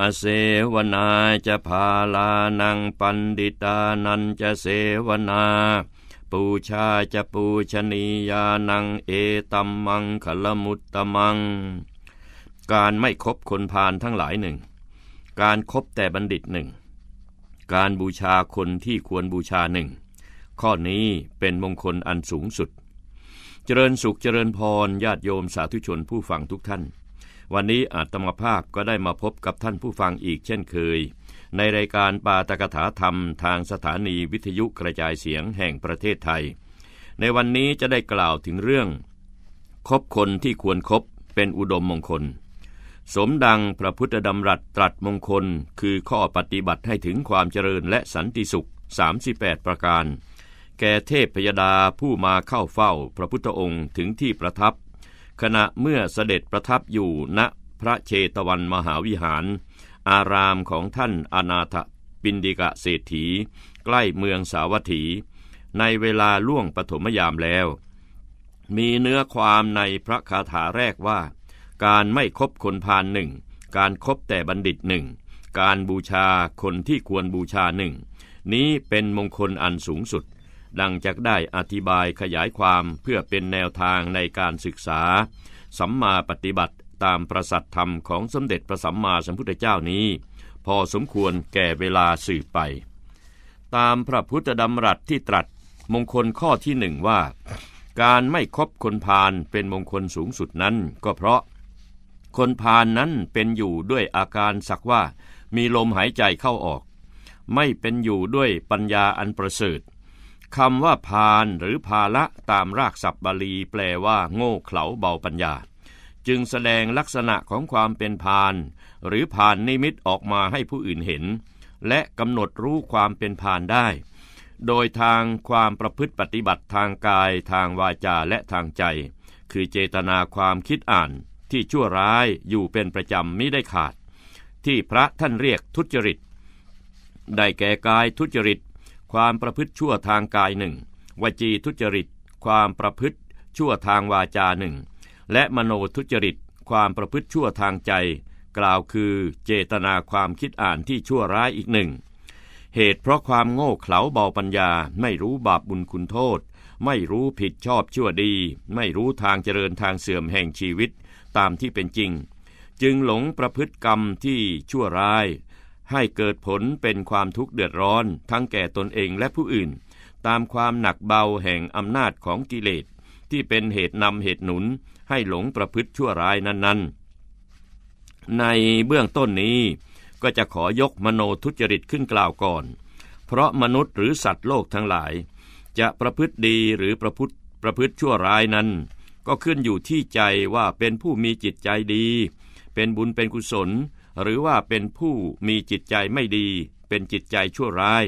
อเสวนาจะพาลานังปันดิตานันจะเสวนา ปูชาจะปูชนียานังเอตัมมังขลมุตตมัง การไม่คบคนพาลทั้งหลายหนึ่ง การครบแต่บัณฑิตหนึ่ง การบูชาคนที่ควรบูชาหนึ่ง ข้อนี้เป็นมงคลอันสูงสุด เจริญสุขเจริญพรญาติโยมสาธุชนผู้ฟังทุกท่าน วันนี้อาตมาภาพก็ได้มาพบกับท่านผู้ฟังอีกเช่นเคย ในรายการปาตกถาธรรมทางสถานีวิทยุกระจายเสียงแห่งประเทศไทย ในวันนี้จะได้กล่าวถึงเรื่อง คบคนที่ควรครบเป็นอุดมมงคล สมดังพระพุทธดำรัสตรัสมงคล คือข้อปฏิบัติให้ถึงความเจริญและสันติสุข 38 ประการ แก่เทพพยดาผู้มาเข้าเฝ้าพระพุทธองค์ถึงที่ประทับ ขณะเมื่อเสด็จประทับอยู่ณพระเชตวันมหาวิหาร อารามของท่านอนาถปินดิกะเศรษฐี ใกล้เมืองสาวัตถี ในเวลาล่วงปฐมยามแล้ว มีเนื้อความในพระคาถาแรกว่า การไม่คบคนพาลหนึ่ง การครบแต่บัณฑิตหนึ่ง การบูชาคนที่ควรบูชาหนึ่ง นี้เป็นมงคลอันสูงสุด ดังจากได้อธิบายขยายความเพื่อเป็นแนวทางในการศึกษา สัมมาปฏิบัติตามประสัทธรรมของสมเด็จพระสัมมาสัมพุทธเจ้านี้ พอสมควรแก่เวลาสืบไป ตามพระพุทธดำรัสที่ตรัสมงคลข้อที่หนึ่งว่า การไม่คบคนพาลเป็นมงคลสูงสุดนั้น ก็เพราะ คนพาลนนั้นเป็นอยู่ด้วยอาการสักว่า มีลมหายใจเข้าออก ไม่เป็นอยู่ด้วยปัญญาอันประเสริฐ คำว่าพาลหรือภาละตามรากศัพท์บาลีแปลว่า โง่เขลาเบาปัญญา จึงแสดงลักษณะของความเป็นพาลหรือพาลนิมิตออกมาให้ผู้อื่นเห็น และกำหนดรู้ความเป็นพาลได้ โดยทางความประพฤติปฏิบัติทางกายทางวาจาและทางใจ คือเจตนาความคิดอ่านที่ชั่วร้ายอยู่เป็นประจำมิได้ขาด ที่พระท่านเรียกทุจริต ได้แก่กายทุจริต ความประพฤติชั่วทางกายหนึ่งวจีทุจริต ความประพฤติชั่วทางวาจาหนึ่งและมโนทุจริต ความประพฤติชั่วทางใจ กล่าวคือเจตนาความคิดอ่านที่ชั่วร้ายอีกหนึ่งเหตุเพราะความโง่เขลาเบาปัญญา ไม่รู้บาปบุญคุณโทษ ไม่รู้ผิดชอบชั่วดี ไม่รู้ทางเจริญทางเสื่อมแห่งชีวิต ตามที่เป็นจริง จึงหลงประพฤติกรรมที่ชั่วร้าย ให้เกิดผลเป็นความทุกข์เดือดร้อน ทั้งแก่ตนเองและผู้อื่น ตามความหนักเบาแห่งอำนาจของกิเลส ที่เป็นเหตุนำเหตุหนุน ให้หลงประพฤติชั่วร้ายนั้น ๆ ในเบื้องต้นนี้ก็จะขอยกมโนทุจริตขึ้นกล่าวก่อน เพราะมนุษย์หรือสัตว์โลกทั้งหลาย จะประพฤติดีหรือประพฤติประพฤติชั่วร้ายนั้น ก็ขึ้นอยู่ที่ใจว่าเป็นผู้มีจิตใจดี เป็นบุญเป็นกุศล หรือว่าเป็นผู้มีจิตใจไม่ดี เป็นจิตใจชั่วร้าย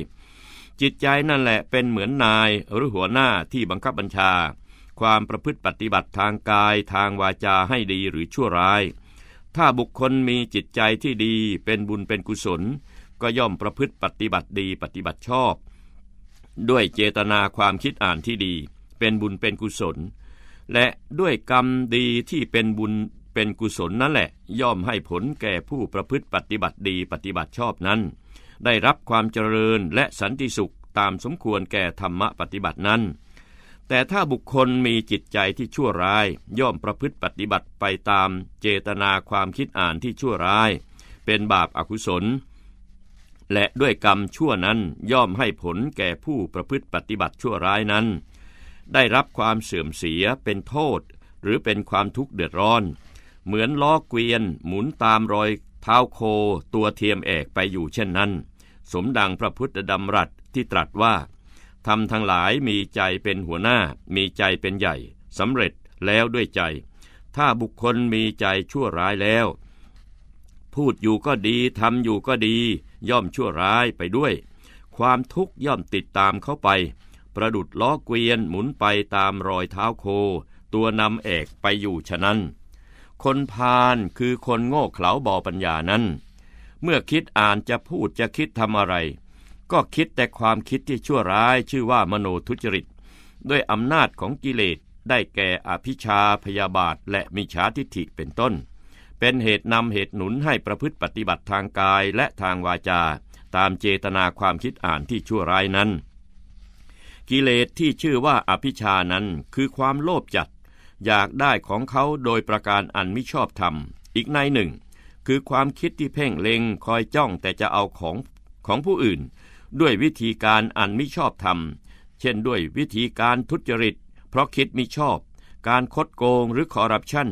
จิตใจนั่นแหละเป็นเหมือนนายหรือหัวหน้าที่บังคับบัญชา ความประพฤติปฏิบัติทางกายทางวาจาให้ดีหรือชั่วร้าย ถ้าบุคคลมีจิตใจที่ดีเป็นบุญเป็นกุศล ก็ย่อมประพฤติปฏิบัติดีปฏิบัติชอบ ด้วยเจตนาความคิดอ่านที่ดี เป็นบุญเป็นกุศล และด้วยกรรมดีที่เป็นบุญ เป็นกุศลนั่นแหละ ย่อมให้ผลแก่ผู้ประพฤติปฏิบัติดีปฏิบัติชอบนั้น ได้รับความเจริญและสันติสุขตามสมควรแก่ธรรมะปฏิบัตินั้น แต่ถ้าบุคคลมีจิตใจที่ชั่วร้าย ย่อมประพฤติปฏิบัติไปตามเจตนาความคิดอ่านที่ชั่วร้าย เป็นบาปอากุศล และด้วยกรรมชั่วนั้นย่อมให้ผลแก่ผู้ประพฤติปฏิบัติชั่วร้ายนั้น ได้รับความเสื่อมเสียเป็นโทษ หรือเป็นความทุกข์เดือดร้อน เหมือนล้อเกวียน หมุนตามรอยเท้าโค ตัวเทียมแอกไปอยู่เช่นนั้น สมดังพระพุทธดำรัสที่ตรัสว่าทำทั้งหลายมีใจเป็นหัวหน้า มีใจเป็นใหญ่สำเร็จแล้วด้วยใจ ถ้าบุคคลมีใจชั่วร้ายแล้ว พูดอยู่ก็ดีทำอยู่ก็ดี ย่อมชั่วร้ายไปด้วย ความทุกข์ย่อมติดตามเข้าไป ประดุดล้อเกวียนหมุนไปตามรอยเท้าโค ตัวนำเอกไปอยู่ฉะนั้น คนพาลคือคนโง่เขลาบอปัญญานั้น เมื่อคิดอ่านจะพูดจะคิดทำอะไร ก็คิดแต่ความคิดที่ชั่วร้ายชื่อว่ามโนทุจริต ด้วยอำนาจของกิเลสได้แก่อภิชาพยาบาทและมิจฉาทิฐิเป็นต้น เป็นเหตุนำเหตุหนุนให้ประพฤติปฏิบัติทางกายและทางวาจา ตามเจตนาความคิดอ่านที่ชั่วร้ายนั้น กิเลสที่ชื่อว่าอภิชานั้นคือความโลภจัด อยากได้ของเขาโดยประการอันมิชอบธรรม อีกในหนึ่ง คือความคิดที่เพ่งเล็งคอยจ้องแต่จะเอาของของผู้อื่น ด้วยวิธีการอันมิชอบธรรม เช่นด้วยวิธีการทุจริต เพราะคิดมิชอบ การคดโกงหรือคอร์รัปชัน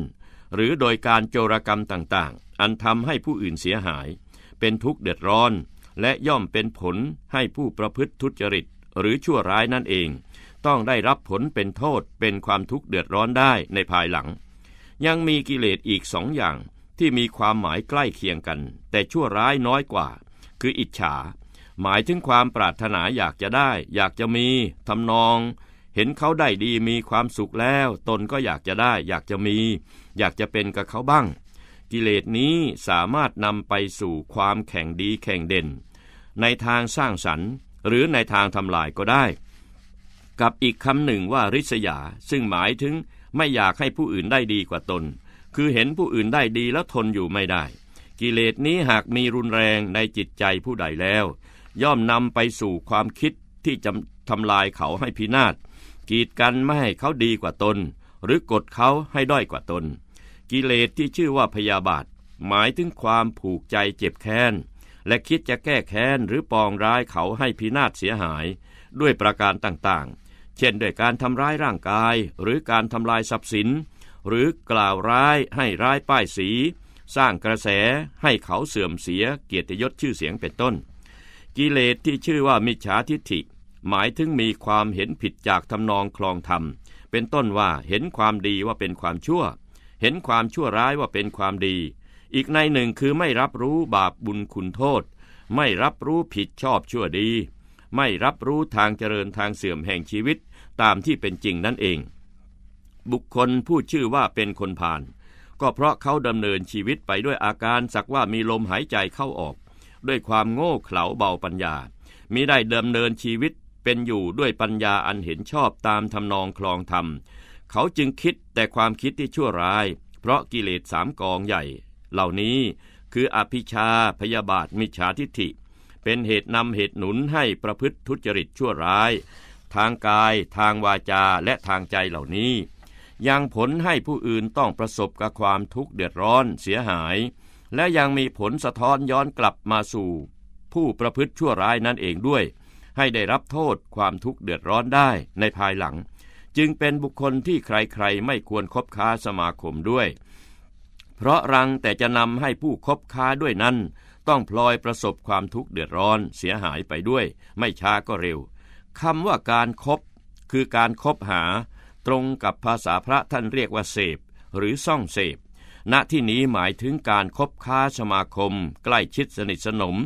หรือโดยการโจรกรรมต่างๆ อันทำให้ผู้อื่นเสียหาย เป็นทุกข์เดือดร้อน และย่อมเป็นผลให้ผู้ประพฤติทุจริต หรือชั่วร้ายนั่นเอง ต้องได้รับผลเป็นโทษเป็นความทุกข์เดือดร้อนได้ในภายหลัง ยังมีกิเลสอีกสองอย่างที่มีความหมายใกล้เคียงกัน แต่ชั่วร้ายน้อยกว่า คืออิจฉา หมายถึงความปรารถนาอยากจะได้ อยากจะมีทำนอง เห็นเขาได้ดีมีความสุขแล้ว ตนก็อยากจะได้ อยากจะมี อยากจะเป็นกับเขาบ้าง กิเลสนี้สามารถนำไปสู่ความแข่งดีแข่งเด่น ในทางสร้างสรรค์ หรือในทางทำลายก็ได้ กับอีกคำหนึ่งว่าริษยา ซึ่งหมายถึงไม่อยากให้ผู้อื่นได้ดีกว่าตน คือเห็นผู้อื่นได้ดีแล้วทนอยู่ไม่ได้ กิเลสนี้หากมีรุนแรงในจิตใจผู้ใดแล้ว ย่อมนำไปสู่ความคิดที่จะทำลายเขาให้พินาศกีดกันไม่ให้เขาดีกว่าตน หรือกดเขาให้ด้อยกว่าตน กิเลสที่ชื่อว่าพยาบาท หมายถึงความผูกใจเจ็บแค้น และคิดจะแก้แค้นหรือปองร้ายเขาให้พินาศเสียหาย ด้วยประการต่างๆ เช่นด้วยการทำร้ายร่างกาย หรือการทำลายทรัพย์สิน หรือกล่าวร้ายให้ร้ายป้ายสี สร้างกระแสให้เขาเสื่อมเสียเกียรติยศชื่อเสียงเป็นต้น กิเลสที่ชื่อว่ามิจฉาทิฏฐิ หมายถึงมีความเห็นผิดจากทำนองคลองธรรม เป็นต้นว่าเห็นความดีว่าเป็นความชั่ว เห็นความชั่วร้ายว่าเป็นความดี อีกในหนึ่งคือไม่รับรู้บาปบุญคุณโทษ ไม่รับรู้ผิดชอบชั่วดี ไม่รับรู้ทางเจริญทางเสื่อมแห่งชีวิตตามที่เป็นจริงนั่นเอง บุคคลผู้ชื่อว่าเป็นคนผ่าน ก็เพราะเขาดำเนินชีวิตไปด้วยอาการสักว่ามีลมหายใจเข้าออก ด้วยความโง่เขลาเบาปัญญามิได้ดำเนินชีวิตเป็นอยู่ด้วยปัญญาอันเห็นชอบตามทำนองคลองธรรม เขาจึงคิดแต่ความคิดที่ชั่วร้าย เพราะกิเลสสามกองใหญ่ เหล่านี้คืออภิชาพยาบาทมิจฉาทิฐิ เป็นเหตุนำเหตุหนุนให้ประพฤติทุจริตชั่วร้าย ทางกาย ทางวาจาและทางใจเหล่านี้ ยังผลให้ผู้อื่นต้องประสบกับความทุกข์เดือดร้อนเสียหาย และยังมีผลสะท้อนย้อนกลับมาสู่ ผู้ประพฤติชั่วร้ายนั่นเองด้วย ให้ได้รับโทษความทุกข์เดือดร้อนได้ในภายหลัง จึงเป็นบุคคลที่ใครๆไม่ควรคบค้าสมาคมด้วย เพราะรังแต่จะนำให้ผู้คบค้าด้วยนั้น ต้องพลอยประสบความทุกข์เดือดร้อนเสียหายไปด้วย ไม่ช้าก็เร็วคำว่าการครบคือการครบหา ตรงกับภาษาพระท่านเรียกว่าเสพ หรือซ่องเสพ ณที่นี้หมายถึงการคบค้าสมาคม ใกล้ชิดสนิทสนม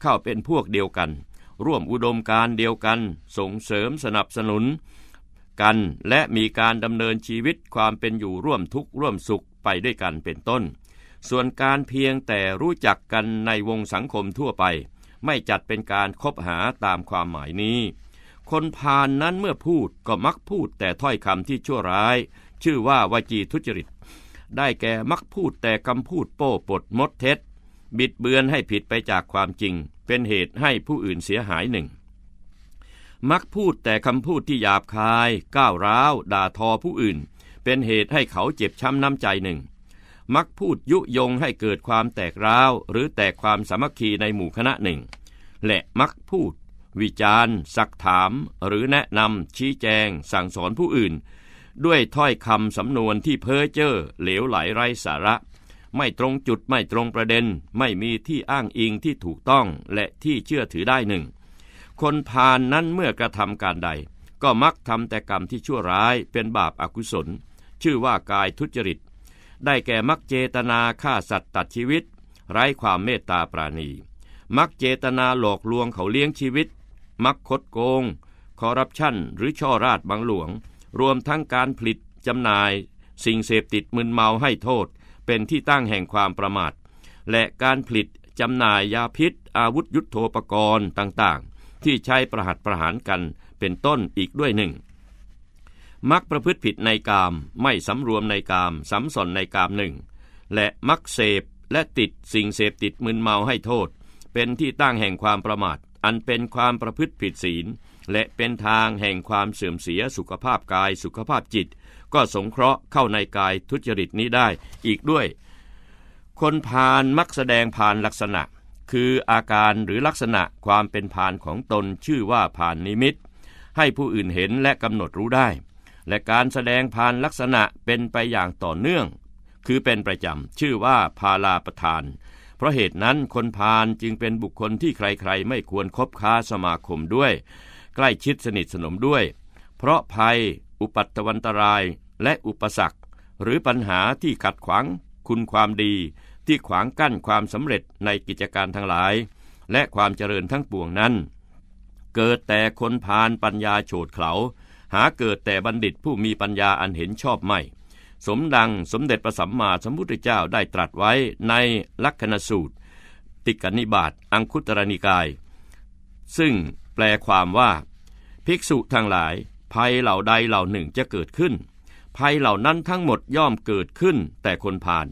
เข้าเป็นพวกเดียวกัน ร่วมอุดมการเดียวกัน ส่งเสริมสนับสนุน กันและมีการดำเนินชีวิตความเป็นอยู่ร่วมทุกข์ร่วมสุขไปด้วยกันเป็นต้น ส่วนการเพียงแต่รู้จักกันในวงสังคมทั่วไป ไม่จัดเป็นการคบหาตามความหมายนี้ คนพาลนนั้นเมื่อพูดก็มักพูดแต่ถ้อยคำที่ชั่วร้าย ชื่อว่าวาจีทุจริต ได้แก่มักพูดแต่คำพูดโป้ปดมดเท็จ บิดเบือนให้ผิดไปจากความจริง เป็นเหตุให้ผู้อื่นเสียหายหนึ่งมักพูดแต่คำพูดที่หยาบคาย ก้าวร้าว ด่าทอผู้อื่น เป็นเหตุให้เขาเจ็บช้ำน้ำใจหนึ่ง มักพูดยุยงให้เกิดความแตกร้าว หรือแตกความสามัคคีในหมู่คณะหนึ่ง และมักพูด วิจารณ์สักถาม หรือแนะนำชี้แจง สั่งสอนผู้อื่น ด้วยถ้อยคำสำนวนที่เพ้อเจ้อเหลวไหลไร้สาระ ไม่ตรงจุดไม่ตรงประเด็น ไม่มีที่อ้างอิงที่ถูกต้องและที่เชื่อถือได้หนึ่ง คนพาลนนั้นเมื่อกระทำการใด ก็มักทำแต่กรรมที่ชั่วร้ายเป็นบาปอากุศล ชื่อว่ากายทุจริต ได้แก่มักเจตนาฆ่าสัตว์ตัดชีวิต ไร้ความเมตตาปราณี มักเจตนาหลอกลวงเขาเลี้ยงชีวิต มักคดโกง คอร์รัปชันหรือช่อราดบังหลวง รวมทั้งการผลิตจำหน่าย สิ่งเสพติดมึนเมาให้โทษ เป็นที่ตั้งแห่งความประมาท และการผลิตจำหน่ายยาพิษ อาวุธยุโทโธปกรณ์ต่างๆ ที่ใช้ประหัตประหารกันเป็นต้นอีกด้วยหนึ่ง มักประพฤติผิดในกาม ไม่สำรวมในกามสำสนในกามหนึ่ง และมักเสพและติดสิ่งเสพติดมึนเมาให้โทษ เป็นที่ตั้งแห่งความประมาท อันเป็นความประพฤติผิดศีล และเป็นทางแห่งความเสื่อมเสียสุขภาพกายสุขภาพจิต ก็สงเคราะห์เข้าในกายทุจริตนี้ได้อีกด้วย คนพาลมักแสดงพานลักษณะ คืออาการหรือลักษณะความเป็นพานของตนชื่อว่าพานนิมิต ให้ผู้อื่นเห็นและกำหนดรู้ได้ และการแสดงพานลักษณะเป็นไปอย่างต่อเนื่อง คือเป็นประจำชื่อว่าพาลาประทาน เพราะเหตุนั้นคนพาลจึงเป็นบุคคลที่ใครๆ ไม่ควรคบค้าสมาคมด้วย ใกล้ชิดสนิทสนมด้วย เพราะภัย อุปัตตวันตราย และอุปสรรค หรือปัญหาที่ขัดขวางคุณความดี ที่ขวางกั้นความสำเร็จในกิจการทั้งหลาย และความเจริญทั้งปวงนั้น เกิดแต่คนพาลปัญญาโฉดเขา หาเกิดแต่บัณฑิตผู้มีปัญญาอันเห็นชอบไม่ สมดังสมเด็จพระสัมมาสัมพุทธเจ้าได้ตรัสไว้ในลักขณสูตร ติกนิบาตอังคุตรนิกาย ซึ่งแปลความว่า ภิกษุทั้งหลาย ภัยเหล่าใดเหล่าหนึ่งจะเกิดขึ้น ภัยเหล่านั้นทั้งหมดย่อมเกิดขึ้น แต่คนพาล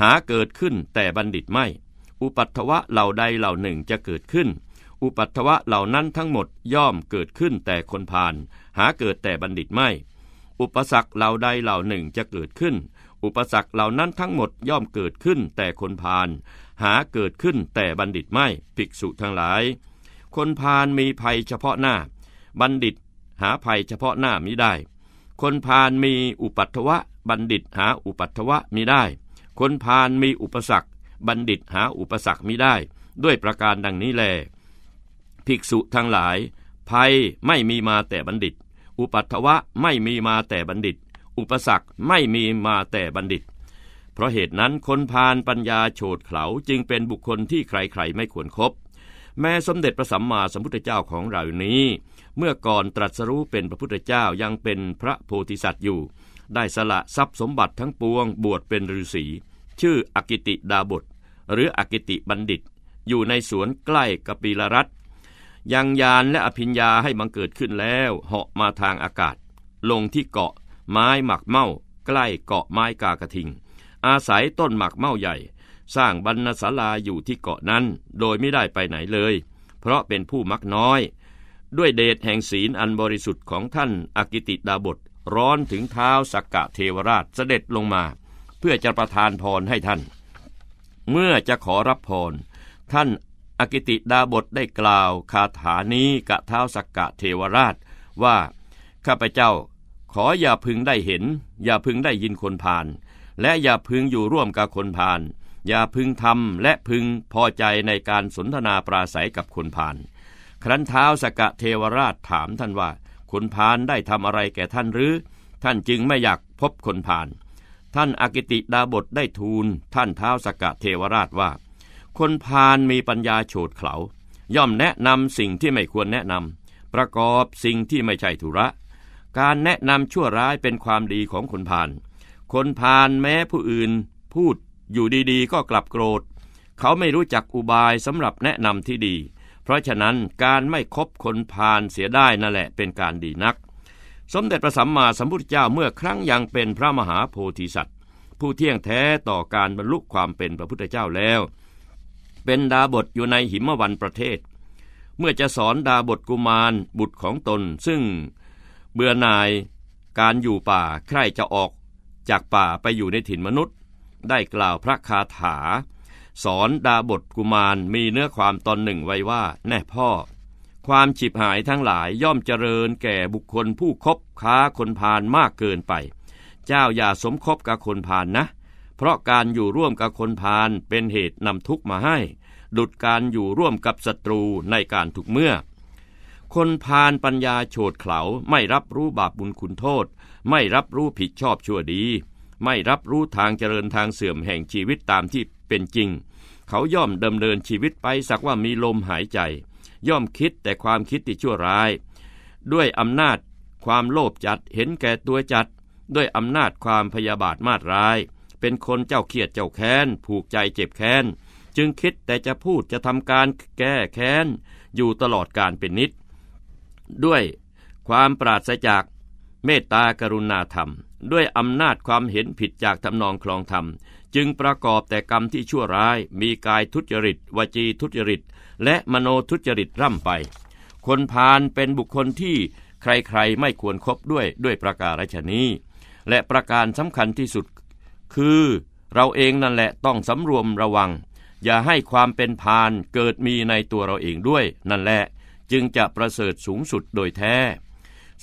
หาเกิดขึ้นแต่บัณฑิตไม่ อุปัตถวะเหล่าใดเหล่าหนึ่งจะเกิดขึ้น อุปัตถวะเหล่านั้นทั้งหมดย่อมเกิดขึ้นแต่คนพาลหาเกิดแต่บัณฑิตไม่ อุปสรรคเหล่าใดเหล่าหนึ่งจะเกิดขึ้น อุปสรรคเหล่านั้นทั้งหมดย่อมเกิดขึ้นแต่คนพาลหาเกิดขึ้นแต่บัณฑิตไม่ภิกษุทั้งหลาย คนพาลมีภัยเฉพาะหน้า บัณฑิตหาภัยเฉพาะหน้ามิได้ คนพาลมีอุปัตถวะ บัณฑิตหาอุปัตถวะมิได้ คนพาลมีอุปสรรค บัณฑิตหาอุปสรรคมิได้ ด้วยประการดังนี้แล ภิกษุทั้งหลาย ภัยไม่มีมาแต่บัณฑิต อุปัตถวะไม่มีมาแต่บัณฑิต อุปสรรคไม่มีมาแต่บัณฑิต เพราะเหตุนั้นคนพาลปัญญาโฉดเขาจึงเป็นบุคคลที่ใครๆไม่ควรครบแม้สมเด็จพระสัมมาสัมพุทธเจ้าของเรานี้ เมื่อก่อนตรัสรู้เป็นพระพุทธเจ้ายังเป็นพระโพธิสัตว์อยู่ ได้สละทรัพย์สมบัติทั้งปวงบวชเป็นฤาษีชื่ออกิติดาบท หรืออกิติบัณฑิต อยู่ในสวนใกล้กปีลรัต ยังยานและอภิญญาให้บังเกิดขึ้นแล้วเหาะมาทางอากาศ ลงที่เกาะ ไม้หมักเมาใกล้เกาะไม้กากระทิง อาศัยต้นหมักเมาใหญ่ สร้างบรรณศาลาอยู่ที่เกาะนั้น โดยไม่ได้ไปไหนเลย เพราะเป็นผู้มักน้อย ด้วยเดชแห่งศีลอันบริสุทธิ์ของท่านอกิติดาบทร้อนถึงเท้าสักกะเทวราชเสด็จลงมา เพื่อจะประทานพรให้ท่าน เมื่อจะขอรับพรท่าน อกิติดาบทได้กล่าวคาถานี้กะเท้าสักกะเทวราชว่า ข้าพเจ้า ขออย่าพึงได้เห็น อย่าพึงได้ยินคนพาลและอย่าพึงอยู่ร่วมกับคนพาลอย่าพึงทำและพึงพอใจในการสนทนาปราศัยกับคนพาลครั้นเท้าสกะเทวราชถามท่านว่าคนพาลได้ทำอะไรแก่ท่านหรือ ท่านจึงไม่อยากพบคนพาลท่านอกิติดาบทได้ทูลท่านเท้าสกะเทวราชว่า คนพาลมีปัญญาโฉดเขลาย่อมแนะนำสิ่งที่ไม่ควรแนะนำประกอบสิ่งที่ไม่ใช่ธุระ การแนะนำชั่วร้ายเป็นความดีของคนพาลคนพาลแม้ผู้อื่นพูดอยู่ดีๆ ก็กลับโกรธ เขาไม่รู้จักอุบายสำหรับแนะนำที่ดี เพราะฉะนั้นการไม่คบคนพาลเสียได้นั่นแหละเป็นการดีนัก สมเด็จพระสัมมาสัมพุทธเจ้าเมื่อครั้งยังเป็นพระมหาโพธิสัตว์ ผู้เที่ยงแท้ต่อการบรรลุความเป็นพระพุทธเจ้าแล้ว เป็นดาบทอยู่ในหิมวันประเทศ เมื่อจะสอนดาบทกุมารบุตรของตน ซึ่งเบื่อหน่ายการอยู่ป่าใครจะออกจากป่าไปอยู่ในถิ่นมนุษย์ ได้กล่าวพระคาถา สอนดาบทกุมารมีเนื้อความตอนหนึ่งไว้ว่า แน่พ่อ ความฉิบหายทั้งหลายย่อมเจริญแก่บุคคลผู้คบค้าคนพาลมากเกินไป เจ้าอย่าสมคบกับคนพาลนนะ เพราะการอยู่ร่วมกับคนพาลเป็นเหตุนำทุกข์มาให้ ดุดการอยู่ร่วมกับศัตรูในการถูกเมื่อ คนพาลปัญญาโฉดเขลาไม่รับรู้บาปบุญคุณโทษ ไม่รับรู้ผิดชอบชั่วดี ไม่รับรู้ทางเจริญทางเสื่อมแห่งชีวิตตามที่เป็นจริง เขาย่อมดำเนินชีวิตไปสักว่ามีลมหายใจ ย่อมคิดแต่ความคิดที่ชั่วร้าย ด้วยอำนาจความโลภจัดเห็นแก่ตัวจัด ด้วยอำนาจความพยาบาทมาตร้าย เป็นคนเจ้าเขียดเจ้าแค้น ผูกใจเจ็บแค้น จึงคิดแต่จะพูดจะทำการแก้แค้น อยู่ตลอดการเป็นนิด ด้วยความปราศจากเมตตากรุณาธรรม ด้วยอำนาจความเห็นผิดจากทำนองคลองธรรม จึงประกอบแต่กรรมที่ชั่วร้าย มีกายทุจริต วจีทุจริต และมโนทุจริตร่ำไป คนพาลเป็นบุคคลที่ใครๆไม่ควรครบด้วยด้วยประการฉนี้ และประการสำคัญที่สุด คือเราเองนั่นแหละต้องสำรวมระวัง อย่าให้ความเป็นพาลเกิดมีในตัวเราเองด้วย นั่นแหละ จึงจะประเสริฐสูงสุดโดยแท้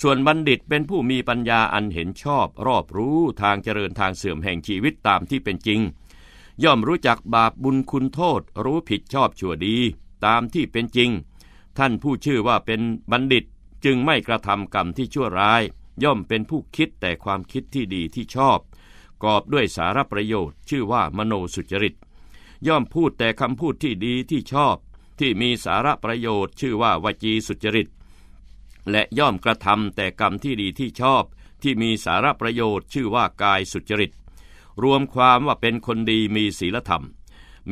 ส่วนบัณฑิตเป็นผู้มีปัญญาอันเห็นชอบ รอบรู้ทางเจริญทางเสื่อมแห่งชีวิตตามที่เป็นจริง ย่อมรู้จักบาปบุญคุณโทษ รู้ผิดชอบชั่วดี ตามที่เป็นจริง ท่านผู้ชื่อว่าเป็นบัณฑิตจึงไม่กระทำกรรมที่ชั่วร้าย ย่อมเป็นผู้คิดแต่ความคิดที่ดีที่ชอบ กอบด้วยสารประโยชน์ ชื่อว่ามโนสุจริต ย่อมพูดแต่คำพูดที่ดีที่ชอบ ที่มีสารประโยชน์ ชื่อว่าวจีสุจริต และย่อมกระทำแต่กรรมที่ดีที่ชอบ ที่มีสารประโยชน์ ชื่อว่ากายสุจริต รวมความว่าเป็นคนดีมีศีลธรรม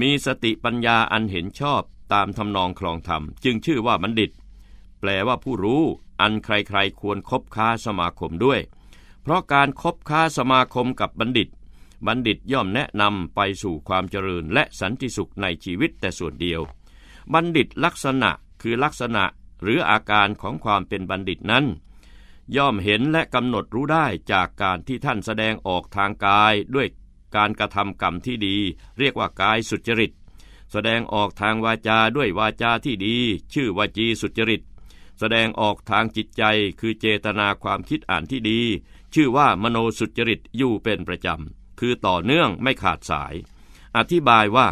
มีสติปัญญาอันเห็นชอบตามทำนองคลองธรรม จึงชื่อว่าบัณฑิต แปลว่าผู้รู้อันใครๆควรคบค้าสมาคมด้วย ราะการคบค้าสมาคมกับบัณฑิต บัณฑิตย่อมแนะนำไปสู่ความเจริญและสันติสุขในชีวิตแต่ส่วนเดียว บัณฑิตลักษณะคือลักษณะหรืออาการของความเป็นบัณฑิตนั้น ย่อมเห็นและกำหนดรู้ได้จากการที่ท่านแสดงออกทางกายด้วยการกระทำกรรมที่ดี เรียกว่ากายสุจริต แสดงออกทางวาจาด้วยวาจาที่ดี ชื่อวาจีสุจริต แสดงออกทางจิตใจคือเจตนาความคิดอ่านที่ดี ชื่อว่ามโนสุจริตอยู่เป็นประจำ คือต่อเนื่องไม่ขาดสาย อธิบายว่า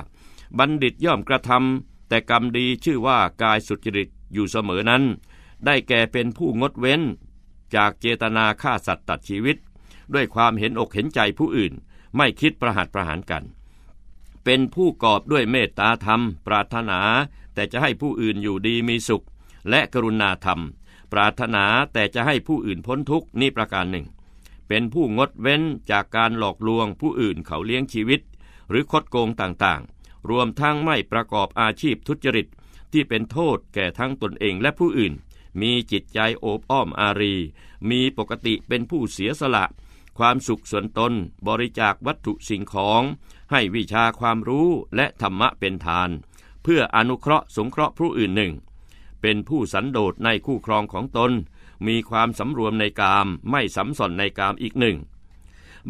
บัณฑิตย่อมกระทำแต่กรรมดีชื่อว่ากายสุจริตอยู่เสมอนั้น ได้แก่เป็นผู้งดเว้น จากเจตนาฆ่าสัตว์ตัดชีวิต ด้วยความเห็นอกเห็นใจผู้อื่น ไม่คิดประหัตประหารกัน เป็นผู้กอบด้วยเมตตาธรรม ปรารถนา แต่จะให้ผู้อื่นอยู่ดีมีสุข และกรุณาธรรม ปรารถนาแต่จะให้ผู้อื่นพ้นทุกข์นี่ประการหนึ่ง เป็นผู้งดเว้นจากการหลอกลวงผู้อื่นเขาเลี้ยงชีวิต หรือคดโกงต่างๆ รวมทั้งไม่ประกอบอาชีพทุจริต ที่เป็นโทษแก่ทั้งตนเองและผู้อื่น มีจิตใจโอบอ้อมอารี มีปกติเป็นผู้เสียสละ ความสุขส่วนตน บริจาควัตถุสิ่งของ ให้วิชาความรู้และธรรมะเป็นทาน เพื่ออนุเคราะห์สงเคราะห์ผู้อื่นหนึ่ง เป็นผู้สันโดษในคู่ครองของตน มีความสำรวมในกาม ไม่สำสอนในกามอีกหนึ่ง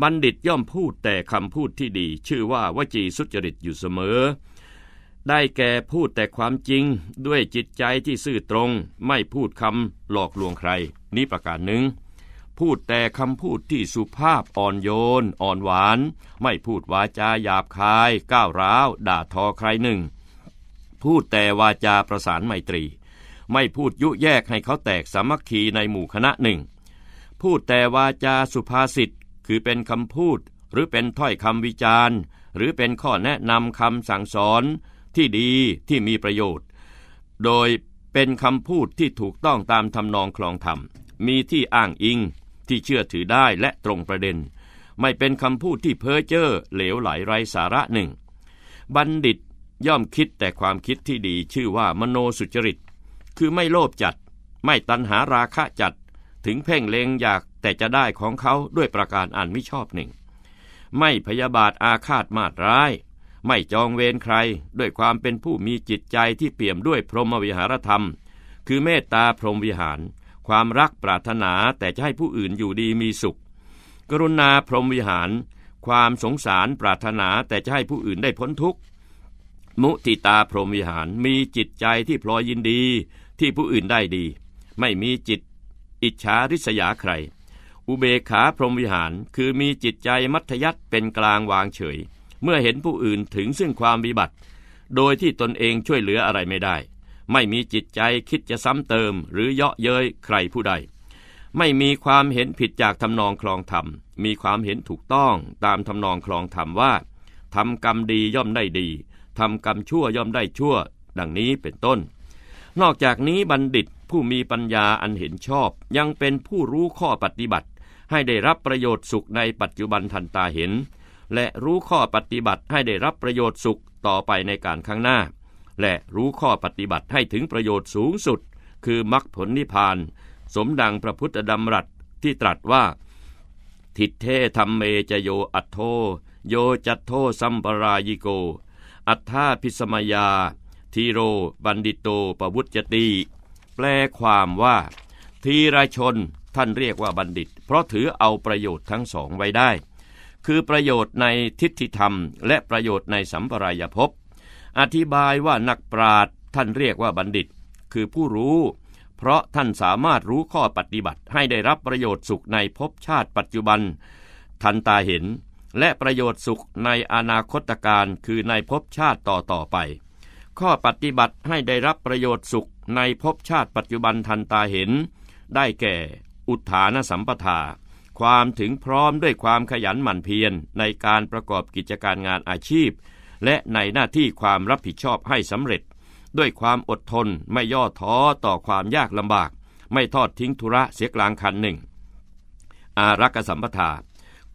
บัณฑิตย่อมพูดแต่คำพูดที่ดี ชื่อว่าวจีสุจริตอยู่เสมอ ได้แก่พูดแต่ความจริงด้วยจิตใจที่ซื่อตรง ไม่พูดคำหลอกลวงใคร นี้ประการหนึ่ง พูดแต่คำพูดที่สุภาพอ่อนโยน อ่อนหวาน ไม่พูดวาจาหยาบคาย ก้าวร้าว ด่าทอใครหนึ่งพูดแต่วาจาประสานไมตรี ไม่พูดยุแยกให้เขาแตกสามัคคีในหมู่คณะหนึ่ง พูดแต่วาจาสุภาษิตคือเป็นคำพูด หรือเป็นถ้อยคำวิจารณ์ หรือเป็นข้อแนะนำคำสั่งสอนที่ดีที่มีประโยชน์ โดยเป็นคำพูดที่ถูกต้องตามทำนองคลองธรรม มีที่อ้างอิงที่เชื่อถือได้และตรงประเด็น ไม่เป็นคำพูดที่เพ้อเจ้อเหลวไหลไร้สาระหนึ่ง บัณฑิตย่อมคิดแต่ความคิดที่ดีชื่อว่ามโนสุจริต คือไม่โลภจัด ไม่ตันหาราคะจัด ถึงเพ่งเลงอยากแต่จะได้ของเขาด้วยประการอันไม่ชอบหนึ่ง ไม่พยาบาทอาฆาตมาตร้าย ไม่จองเวรใครด้วยความเป็นผู้มีจิตใจที่เปี่ยมด้วยพรหมวิหารธรรม คือเมตตาพรหมวิหาร ความรักปรารถนาแต่จะให้ผู้อื่นอยู่ดีมีสุข กรุณาพรหมวิหาร ความสงสารปรารถนาแต่จะให้ผู้อื่นได้พ้นทุกข์มุติตาพรหมวิหารมีจิตใจที่พลอยยินดี ที่ผู้อื่นได้ดี ไม่มีจิต อิจฉาริษยาใคร อุเบกขาพรหมวิหารคือมีจิตใจมัธยัติเป็นกลางวางเฉย เมื่อเห็นผู้อื่นถึงซึ่งความวิบัติ โดยที่ตนเองช่วยเหลืออะไรไม่ได้ ไม่มีจิตใจคิดจะซ้ำเติม หรือเยาะเย้ยใครผู้ใด ไม่มีความเห็นผิดจากทำนองคลองธรรม มีความเห็นถูกต้องตามทำนองคลองธรรมว่าทำกรรมดีย่อมได้ดีทำกรรมชั่วย่อมได้ชั่ว ดังนี้เป็นต้น นอกจากนี้บัณฑิตผู้มีปัญญาอันเห็นชอบ ยังเป็นผู้รู้ข้อปฏิบัติ ให้ได้รับประโยชน์สุขในปัจจุบันทันตาเห็น และรู้ข้อปฏิบัติให้ได้รับประโยชน์สุขต่อไปในการข้างหน้า และรู้ข้อปฏิบัติให้ถึงประโยชน์สูงสุด คือมรรคผลนิพพาน สมดังพระพุทธดำรัสที่ตรัสว่า ทิเทธรรมเมจโยอัตโทโยจัตโทสัมปรายิโก อัฏฐาพิสมยา ทีโร บันดิโตปวุจติ แปลความว่า ทีรชนท่านเรียกว่าบัณฑิต เพราะถือเอาประโยชน์ทั้งสองไว้ได้ คือประโยชน์ในทิฏฐิธรรม และประโยชน์ในสัมปรายภพอธิบายว่านักปราดท่านเรียกว่าบัณฑิต คือผู้รู้ เพราะท่านสามารถรู้ข้อปฏิบัติให้ได้รับประโยชน์สุขในภพชาติปัจจุบัน ทันตาเห็นและประโยชน์สุขในอนาคตการคือในภพชาติต่อต่อไป ข้อปฏิบัติให้ได้รับประโยชน์สุขในภพชาติปัจจุบันทันตาเห็น ได้แก่ อุทานสัมปทา ความถึงพร้อมด้วยความขยันหมั่นเพียรในการประกอบกิจการงานอาชีพ และในหน้าที่ความรับผิดชอบให้สำเร็จ ด้วยความอดทนไม่ย่อท้อต่อความยากลำบาก ไม่ทอดทิ้งธุระเสียกลางคันหนึ่ง อารักษสัมปทา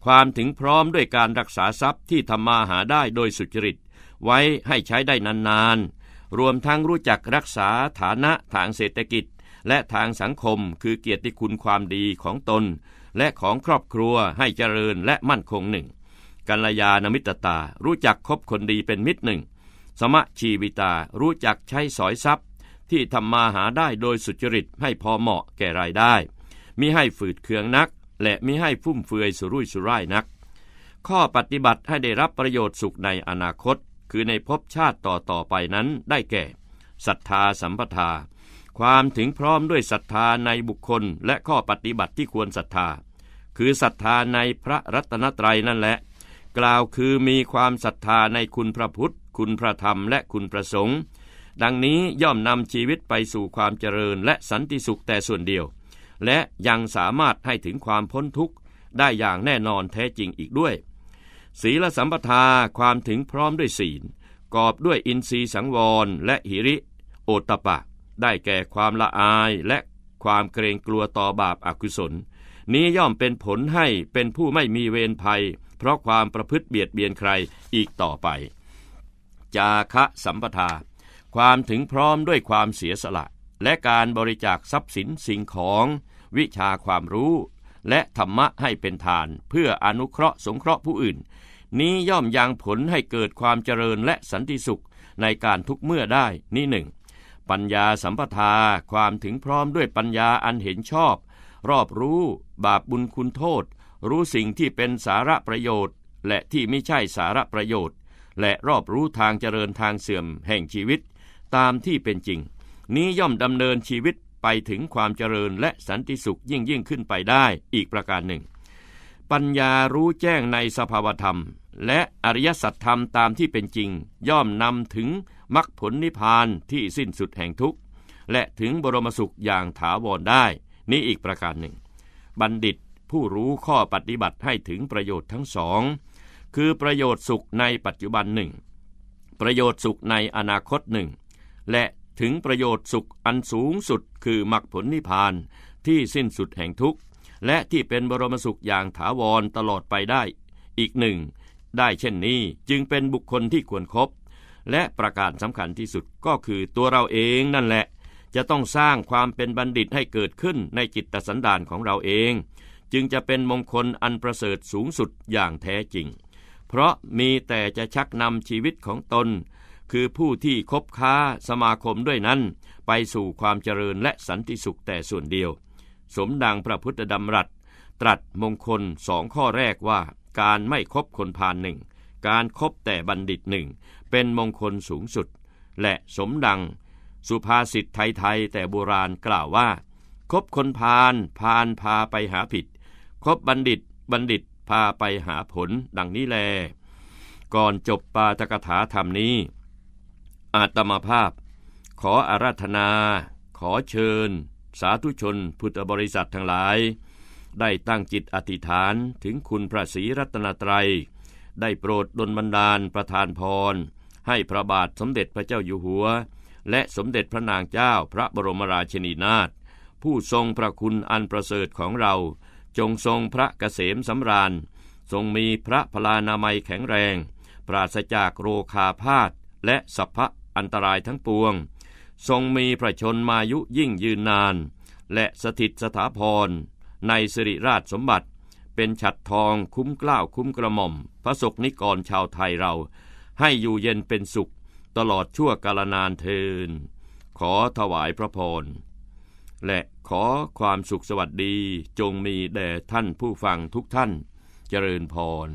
ความถึงพร้อมด้วยการรักษาทรัพย์ที่ทำมาหาได้โดยสุจริต ไว้ให้ใช้ได้นานๆ รวมทั้งรู้จักรักษาฐานะทางเศรษฐกิจ และทางสังคมคือเกียรติคุณความดีของตน และของครอบครัวให้เจริญและมั่นคงหนึ่งกัลยาณมิตรตา รู้จักคบคนดีเป็นมิตรหนึ่ง สมะชีวิตา รู้จักใช้สอยทรัพย์ ที่ทำมาหาได้โดยสุจริตให้พอเหมาะแก่รายได้ มิให้ฝืดเคืองนัก และมิให้ฟุ่มเฟือยสุรุ่ยสุร่ายนัก ข้อปฏิบัติให้ได้รับประโยชน์สุขในอนาคต คือในภพชาติต่อต่อไปนั้นได้แก่ศรัทธาสัมปทา ความถึงพร้อมด้วยศรัทธาในบุคคลและข้อปฏิบัติที่ควรศรัทธา คือศรัทธาในพระรัตนตรัยนั่นแหละ กล่าวคือมีความศรัทธาในคุณพระพุทธ คุณพระธรรมและคุณพระสงฆ์ดังนี้ย่อมนำชีวิตไปสู่ความเจริญและสันติสุขแต่ส่วนเดียว และยังสามารถให้ถึงความพ้นทุกข์ได้อย่างแน่นอนแท้จริงอีกด้วย ศีลสัมปทาความถึงพร้อมด้วยศีล กอบด้วยอินทรีย์สังวร และหิริ โอตปะ ได้แก่ความละอายและความเกรงกลัวต่อบาปอากุศล นี้ย่อมเป็นผลให้เป็นผู้ไม่มีเวรภัย เพราะความประพฤติเบียดเบียนใครอีกต่อไป จาคะสัมปทา ความถึงพร้อมด้วยความเสียสละ และการบริจาคทรัพย์สินสิ่งของ วิชาความรู้ และธรรมะให้เป็นทาน เพื่ออนุเคราะห์สงเคราะห์ผู้อื่น นี้ย่อมยังผลให้เกิดความเจริญและสันติสุขในการทุกเมื่อได้นี่หนึ่งปัญญาสัมปทาความถึงพร้อมด้วยปัญญาอันเห็นชอบ รอบรู้บาปบุญคุณโทษ รู้สิ่งที่เป็นสาระประโยชน์ และที่ไม่ใช่สาระประโยชน์ และรอบรู้ทางเจริญทางเสื่อมแห่งชีวิต ตามที่เป็นจริง นี้ย่อมดำเนินชีวิต ไปถึงความเจริญและสันติสุขยิ่งยิ่งขึ้นไปได้อีกประการหนึ่ง ปัญญารู้แจ้งในสภาวธรรม และอริยสัจธรรมตามที่เป็นจริง ย่อมนำถึงมรรคผลนิพพานที่สิ้นสุดแห่งทุกข์ และถึงบรมสุขอย่างถาวรได้ นี่อีกประการหนึ่ง บัณฑิตผู้รู้ข้อปฏิบัติให้ถึงประโยชน์ทั้งสองคือประโยชน์สุขในปัจจุบันหนึ่งประโยชน์สุขในอนาคตหนึ่งและ ถึงประโยชน์สุขอันสูงสุดคือมรรคผลนิพพานที่สิ้นสุดแห่งทุกข์ และที่เป็นบรมสุขอย่างถาวรตลอดไปได้ อีกหนึ่ง ได้เช่นนี้จึงเป็นบุคคลที่ควรครบและประการสำคัญที่สุดก็คือตัวเราเองนั่นแหละ จะต้องสร้างความเป็นบัณฑิตให้เกิดขึ้นในจิตสันดานของเราเอง จึงจะเป็นมงคลอันประเสริฐสูงสุดอย่างแท้จริง เพราะมีแต่จะชักนำชีวิตของตน คือผู้ที่คบค้าสมาคมด้วยนั้น ไปสู่ความเจริญและสันติสุขแต่ส่วนเดียว สมดังพระพุทธดำรัส ตรัสมงคลสองข้อแรกว่า การไม่คบคนพาลหนึ่ง การครบแต่บัณฑิตหนึ่ง เป็นมงคลสูงสุด และสมดัง สุภาษิตไทยๆแต่โบราณกล่าวว่า คบคนพาลพาลพาไปหาผิด คบบัณฑิตบัณฑิตพาไปหาผลดังนี้แล ก่อนจบปาตกถาธรรมนี้ อาตมาภาพ ขออาราธนา ขอเชิญ สาธุชน พุทธบริษัททั้งหลาย ได้ตั้งจิตอธิษฐานถึงคุณพระศรีรัตนตรัย ได้โปรดดลบันดาลประทานพร ให้พระบาทสมเด็จพระเจ้าอยู่หัว และสมเด็จพระนางเจ้าพระบรมราชินีนาถผู้ทรงพระคุณอันประเสริฐของเรา จงทรงพระเกษมสำราญ ทรงมีพระพลานามัยแข็งแรง ปราศจากโรคาพาธและสัพพะ อันตรายทั้งปวง ทรงมีพระชนมายุยิ่งยืนนาน และสถิตสถาพร ในสิริราชสมบัติ เป็นฉัดทองคุ้มกล้าวคุ้มกระหม่อม พระศกนิกรชาวไทยเรา ให้อยู่เย็นเป็นสุข ตลอดชั่วกาลนานเทิน ขอถวายพระพร และขอความสุขสวัสดีจงมีแด่ท่านผู้ฟังทุกท่าน เจริญพร